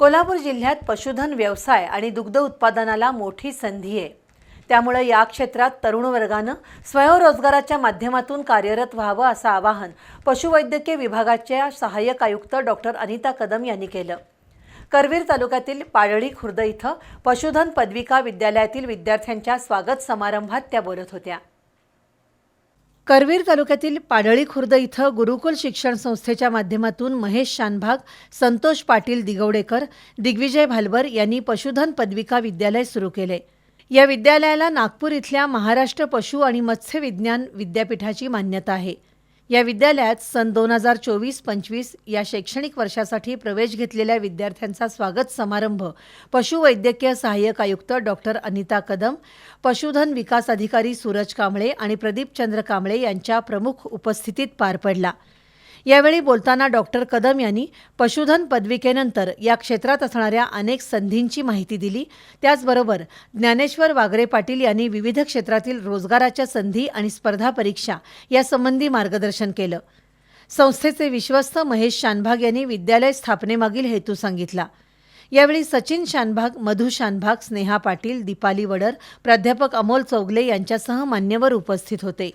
कोल्हापूर जिल्ह्यात पशुधन व्यवसाय आणि दुग्ध उत्पादनाला मोठी संधी आहे. त्यामुळे या क्षेत्रात तरुण वर्गानं स्वयंरोजगाराच्या माध्यमातून कार्यरत व्हावं असं आवाहन पशुवैद्यकीय विभागाच्या सहाय्यक आयुक्त डॉक्टर अनिता कदम यांनी केलं. करवीर तालुक्यातील पाडळी खुर्द इथं पशुधन पदविका विद्यालयातील विद्यार्थ्यांच्या स्वागत समारंभात त्या बोलत होत्या. करवीर तालुक्यातील पाडळी खुर्द इथं गुरुकुल शिक्षण संस्थेच्या माध्यमातून महेश शानभाग संतोष पाटील दिगवडेकर दिग्विजय भालवर यांनी पशुधन पदविका विद्यालय सुरू केले. या विद्यालयाला नागपूर इथल्या महाराष्ट्र पशु आणि मत्स्य विज्ञान विद्यापीठाची मान्यता आहे. या विद्यालयात सन दोन हजार चोवीस पंचवीस या शैक्षणिक वर्षासाठी प्रवेश घेतलेल्या विद्यार्थ्यांचा स्वागत समारंभ पशुवैद्यकीय सहाय्यक आयुक्त डॉक्टर अनिता कदम पशुधन विकास अधिकारी सूरज कांबळे आणि प्रदीप चंद्र कांबळे यांच्या प्रमुख उपस्थितीत पार पडला. यावेळी बोलताना डॉक्टर कदम यांनी पशुधन पदविकेनंतर या क्षेत्रात असणाऱ्या अनेक संधींची माहिती दिली. त्याचबरोबर ज्ञानेश्वर वागरे पाटील यांनी विविध क्षेत्रातील रोजगाराच्या संधी आणि स्पर्धा परीक्षा यासंबंधी मार्गदर्शन केलं. संस्थेचे विश्वस्त महेश शानभाग यांनी विद्यालय स्थापनेमागील हेतू सांगितला. यावेळी सचिन शानभाग मधु शानभाग स्नेहा पाटील दीपाली वडर प्राध्यापक अमोल चौगले यांच्यासह मान्यवर उपस्थित होते.